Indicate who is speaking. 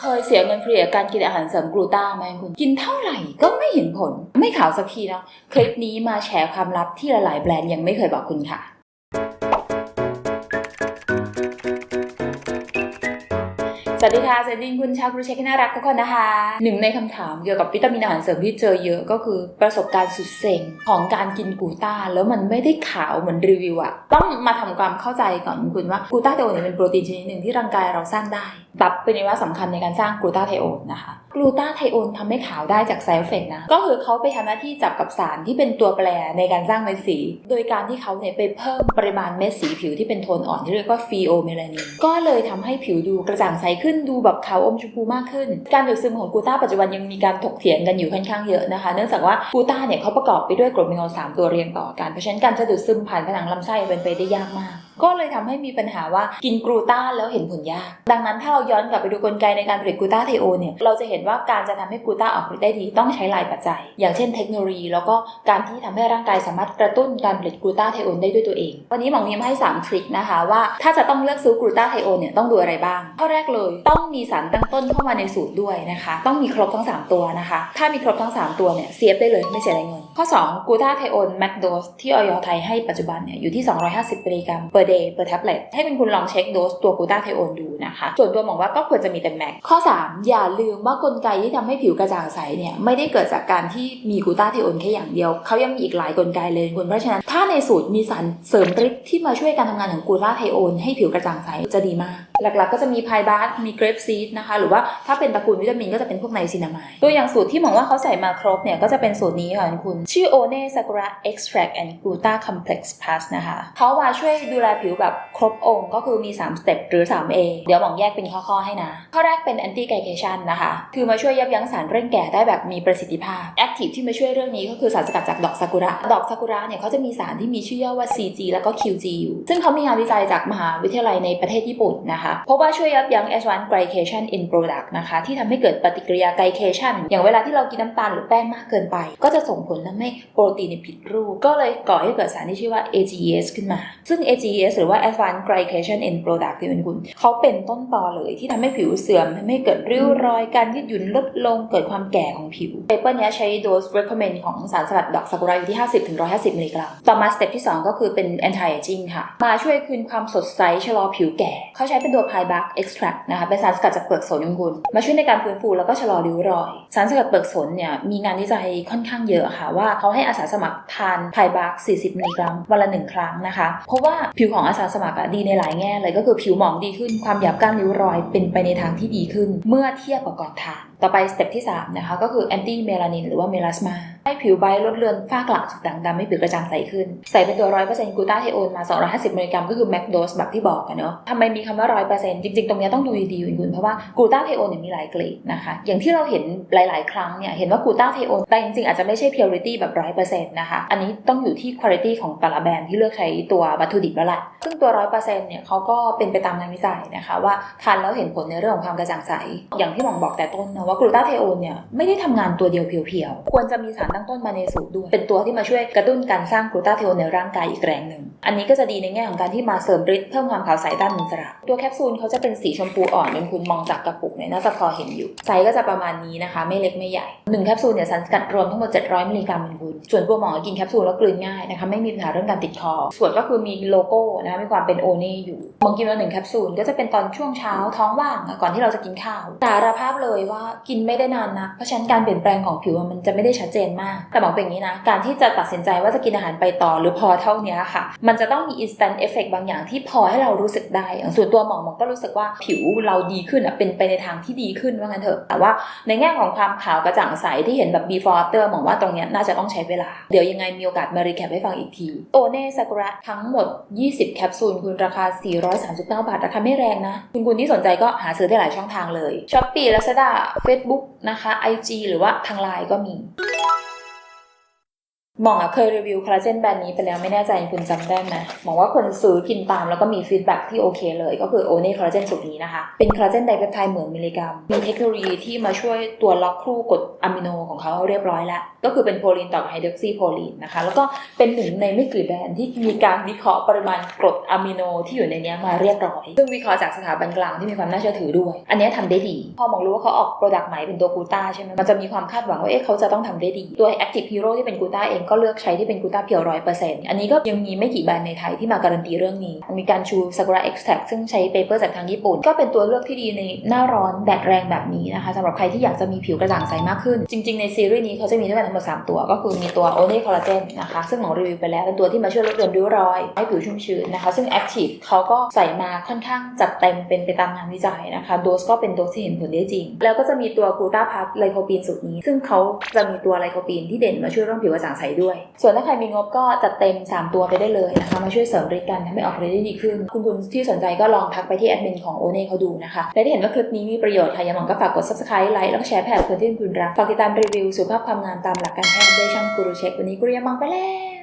Speaker 1: เคยเสียเงินฟรีกับการกินอาหารเสริมกลูต้าไหมคุณ กินเท่าไหร่ก็ไม่เห็นผล ไม่ขาวสักทีเนาะ คลิปนี้มาแชร์ความลับที่หลายๆแบรนด์ยังไม่เคยบอกคุณค่ะ สวัสดีค่ะสวัสดีคุณชาวครูเช็คที่น่ารักทุกคนนะคะ หนึ่งในคำถามเกี่ยวกับวิตามินอาหารเสริมที่เจอเยอะก็คือประสบการณ์สุดเซ็งของการกินกูต้า แล้วมันไม่ได้ขาวเหมือนรีวิวอะต้องมาทำความเข้าใจก่อนคุณว่ากูต้าไทโอนเนี่ยเป็นโปรตีนชนิดหนึ่งที่ร่างกายเราสร้างได้ ตับเป็นอวัยวะสำคัญในการสร้างกลูต้าไทโอนนะคะกลูต้าไทโอนทำให้ขาวได้จากไซเอฟเฟกนะ ก็คือเขาไปทำหน้าที่จับกับสารที่เป็นตัวแปรในการสร้างเม็ดสี โดยการที่เขาเนี่ยไปเพิ่มปริมาณเม็ดสีผิวที่เป็นโทนอ่อนที่เรียกว่าฟีโอเมลานินก็เลยทำให้ผิวดูกระจ่างใสขึ้นึ้นดูแบบขาวอมชมพูมากขึ้น การดูดซึมของกูต้าปัจจุบันยังมีการถกเถียงกันอยู่ค่อนข้างเยอะนะคะ เนื่องจากว่ากูต้าเนี่ยเขาประกอบไปด้วยกรดมิโนสามตัวเรียงต่อกัน เพราะฉะนั้นการจะดูดซึมผ่านผนังลำไส้เป็นไปได้ยากมาก ก็เลยทำให้มีปัญหาว่ากินกลูต้าแล้วเห็นผลยาก ดังนั้นถ้าเราย้อนกลับไปดูกลไกในการผลิตกลูต้าไทโอเนี่ยเราจะเห็นว่าการจะทำให้กลูต้าออกฤทธิ์ได้ดีต้องใช้หลายปัจจัย อย่างเช่นเทคโนโลยี แล้วก็การที่ทำให้ร่างกายสามารถกระตุ้นการผลิตกลูต้าไทโอนได้ด้วยตัวเอง วันนี้หมอมีมาให้ 3 ทริคนะคะว่าถ้าจะต้องเลือกซื้อกลูต้าไทโอนเนี่ยต้องดูอะไรบ้างข้อแรกเลยต้องมีสารตั้งต้นเข้ามาในสูตรด้วยนะคะ ต้องมีครบทั้ง 3 ตัวนะคะ ถ้ามีครบทั้ง 3 ตัวเนี่ยเซฟได้เลยไม่เสียเงิน ข้อ 2กลูต้าไทโอนแมกโดสที่ออยไทยให้ปัจจุบันเนี่ยอยู่ที่ 250มิลลิกรัม per day per tablet ให้เป็นคุณลองเช็คโดสตัวกูต้าไทโอนดูนะคะ ส่วนตัวมองว่าก็ควรจะมีแต่แม็กข้อ 3 อย่าลืมว่ากลไกที่ทำให้ผิวกระจ่างใสเนี่ยไม่ได้เกิดจากการที่มีกูต้าไทโอนแค่อย่างเดียว เขายังมีอีกหลายกลไกเลยคุณเพราะฉะนั้นถ้าในสูตรมีสารเสริมฤทธิ์ที่มาช่วยการทำงานของกูต้าไทโอนให้ผิวกระจ่างใสจะดีมาก หลักๆ ก็จะมีไพายบาสมีเกรปซีดนะคะหรือว่าถ้าเป็นตระกูลวิตามินก็จะเป็นพวกไนซินามายตัวอย่างสูตรที่มองว่าเขาใส่มาครบเนี่ยก็จะเป็นสูตรนี้ค่ะคุณ ชื่อโอเนซากุระเอ็กซ์แทรกแอนด์กูตาคอมเพล็กซ์พลัสนะคะเขามาช่วยดูแลผิวแบบครบองค์ก็คือมี 3 สเต็ปหรือ 3A เดี๋ยวหมองแยกเป็นข้อๆให้นะ ข้อแรกเป็นแอนตี้ไกเ t ชันนะคะ คือมาช่วยยับยั้งสารเร่งแก่ได้แบบมีประสิทธิภาพแอคทีฟที่มาช่วยเรื่องนี้ก็คือสารสกัดจากดอกซากุระ ดอกซากุระเนี่ยเขาจะมีสารที่มีชื่อย่อว่า CG แล้วก็ QG อยู่ ซึ่งเขามีงานวิจัยจากมหาวิทยาลัยในประเทศญี่ปุ่นนะคะเพราะว่าช่วยยับยั้ง advanced glycation in product นะคะที่ทำให้เกิดปฏิกิริยา glycation อย่างเวลาที่เรากินน้ำตาลหรือแป้งมากเกินไป ก็จะส่งผลทำให้โปรตีนผิดรูป ก็เลยก่อให้เกิดสารที่ชื่อว่า AGEs ขึ้นมา ซึ่ง AGEs หรือว่า advanced glycation in product ที่เป็นคุณเขาเป็นต้นตอเลยที่ทำให้ผิวเสื่อมทำให้เกิดริ้วรอยการยืดหยุ่นลดลงเกิดความแก่ของผิวเปเปอร์นี้ใช้โดส recommend ของสารสกัดดอกซากุระอยู่ที่ 50-150 มิลลิกรัม ต่อมาสเต็ปที่ 2 ก็คือเป็น anti aging ค่ะ มาช่วยคืนความสดใสชะลอผิวแก่ เขาใช้เป็นตัว pie bark extract นะคะ เป็นสารสกัดจากเปลือกสนของคุณมาช่วยในการฟื้นฟูแล้วก็ชะลอริ้วรอย สารสกัดเปลือกสนเนี่ยมีงานวิจัยค่อนข้างเยอะค่ะ ว่าเขาให้อาสาสมัครทาน pie bark 40 มิลลิกรัมวันละหนึ่งครั้งนะคะ เพราะว่าผิวของอาสาสมัครอะดีในหลายแง่เลยก็คือผิวหมองดีขึ้นความหยาบก้านริ้วรอยเป็นไปในทางที่ดีขึ้น เมื่อเทียบกับก่อนทานต่อไปสเต็ปที่3นะคะก็คือแอนตี้เมลานินหรือว่าเมลาสมา ให้ผิวใบลดเลือนฝ้ากระจุดด่างดำให้ผิวกระจ่างใสขึ้น ใส่เป็นตัว100%กลูตาไทโอนมา 250มิลลิกรัมก็คือแมกโดสแบบที่บอกกันเนาะทำไมมีคำว่า100%จริงๆ ตรงนี้ต้องดูดีๆคุณเพราะว่ากูต้าไทโอนเนี่ยมีหลายเกรดนะคะ อย่างที่เราเห็นหลายๆ ครั้งเนี่ยเห็นว่ากูต้าไทโอนแต่จริงๆอาจจะไม่ใช่ purity แบบ100%นต์นะคะ อันนี้ต้องอยู่ที่ quality ของแต่ละแบรนด์ที่เลือกใช้ตัววัตถุดิบแล้วแหละซึ่งตัว100%เนี่ยเขาก็เป็นไปตามงานวิจัยนะคะว่าทานแล้วเห็นผลในเรื่องของความกระจ่างใส อย่างที่หมองบอกแต่ต้นนะว่ากลูตาไทโอนเนี่ยไม่ได้ทำงานตัวเดียวเพียวๆควรจะมีสารตั้งต้นมาในสูตรด้วยเป็นตัวที่มาช่วยกระตุ้นการสร้างกลูตาไทโอนในร่างกายอีกแรงหนึ่ง อันนี้ก็จะดีในแง่ของการที่มาเสริมฤทธิ์เพิ่มความขาวใสด้านอินทรีตัวแคปซูลเขาจะเป็นสีชมพูอ่อนเป็นคุณมองจากกระปุกเนี่ยน่าจะพอเห็นอยู่ไซส์ก็จะประมาณนี้นะคะ ไม่เล็กไม่ใหญ่หนึ่งแคปซูลเนี่ยสารสกัดรวมทั้งหมด 700มิลลิกรัมเป็นคุณส่วนตัวหมอกินแคปซูลแล้วกลืนง่ายนะคะไม่มีปัญหาเรื่องการติดคอ ส่วนก็คือมีโลโก้นะคะมีความเป็นโอเน่อยู่มองกินมาหนึ่งแคปซูลก็จะเป็นตอนช่วงเช้าท้องว่างก่อนที่เราจะกินข้าวสารภาพเลยว่ากินไม่ได้นานนะเพราะฉะนั้นการเปลี่ยนแปลงของผิวมันจะไม่ได้ชัดเจนมาก แต่หมอเป็นอย่างนี้นะ การที่จะตัดสินใจว่าจะกินอาหารไปต่อหรือพอเท่านี้ค่ะ มันจะต้องมี instant effect บางอย่างที่พอให้เรารู้สึกได้ อย่างส่วนตัวหมอหมอก็รู้สึกว่าผิวเราดีขึ้นเป็นไปในทางที่ดีขึ้นว่างั้นเถอะ แต่ว่าในแง่ของความขาวกระจ่างใสที่เห็นแบบ before after หมอว่าตรงนี้น่าจะต้องใช้เวลา เดี๋ยวยังไงมีโอกาสมารีแคปให้ฟังอีกที โอเน่ซากุระทั้งหมด 20 แคปซูลคุณราคา 439 บาท ราคาไม่แรงนะ คุณคุณที่สนใจก็หาซื้อได้หลายช่องทางเลย Shopee Lazada Facebook นะคะ IG หรือว่าทางไลน์ก็มี หมองอะเคยรีวิวคอลลาเจนแบรนด์นี้ไปแล้วไม่แน่ใจคุณจำได้ไหมหมองว่าคนซื้อกินตามแล้วก็มีฟีดแบ็กที่โอเคเลยก็คือโอเน่คอลลาเจนสูตรนี้นะคะ เป็นคอลลาเจนไดเปปไทด์เหมือนมิลลิกรัม มีเทคโนโลยีที่มาช่วยตัวล็อกคู่กรดอะมิโนของเขาเรียบร้อยแล้ว ก็คือเป็นโพลีนต่อไฮดรอกซีโพลีนนะคะ แล้วก็เป็นหนึ่งในไม่กี่แบรนด์ที่มีการวิเคราะห์ปริมาณกรดอะมิโนที่อยู่ในนี้มาเรียบร้อยซึ่งวิเคราะห์จากสถาบันกลางที่มีความน่าเชื่อถือด้วย อันนี้ยทำได้ดี พอมองรู้ว่าเขาออกโปรดักต์ใหม่เป็นตัวกูต้าใช่ไหมมันจะมีความคาดหวังว่าเอ๊ะเขาจะต้องทำได้ดีตัว Active Hero ที่เป็นกูต้าเองก็เลือกใช้ที่เป็นกูต้าเพียวร้อยเปอร์เซ็นต์อันนี้ก็ยังมีไม่กี่แบรนด์ในไทยที่มาการันตีเรื่องนี้ มีการชู Sakura Extract ซึ่งใช้เปเปอร์จากทางญี่ปุ่น ก็เป็นตัวเลือกที่ดีในหน้าร้อนแดดแรงแบบนี้นะคะสำหรับใครที่อยากจะมีผิวกระจ่างใสมากขึ้น จริง ๆ ในซีรีส์นี้เขาจะมีด้วยกันทั้งหมด3ตัว ก็คือมีตัว o n e Collagen นนะคะซึ่งหมอรีวิวไปแล้วเป็นตัวที่มาช่วยลดเลือนริ้วรอย ให้ผิวชุ่มชื้นนะคะซึ่ง Active เขาก็ใส่มาค่อนข้างจัดเต็มเป็นไปตามงานวิจัยนะคะโดสก็เป็นโดสที่เห็นผลได้จริง แล้วก็จะมีตัวกูตาพัทไลโคปีนสูตรนี้ ซึ่งเขาจะมีตัวไลโคปีนที่เด่นมาช่วยเรื่องผิวกระจ่างใสด้วย ส่วนถ้าใครมีงบก็จัดเต็ม 3 ตัวไปได้เลยนะคะมาช่วยเสริมฤทธิ์กันทำให้ออกฤทธิ์ได้ดีขึ้น คุณคุณที่สนใจก็ลองทักไปที่แอดมินของโอเน่เขาดูนะคะและที่เห็นว่าคลิปนี้มีประโยชน์ค่ะอย่าหมองก็ฝากกด subscribe ไลค์แล้วก็แชร์แผ่คนที่คุณรักฝากติดตามรีวิวสุขภาพความงามตามหลักการแพทย์ด้วยช่างกูรูเช็ควันนี้กุริยามังไปแล้ว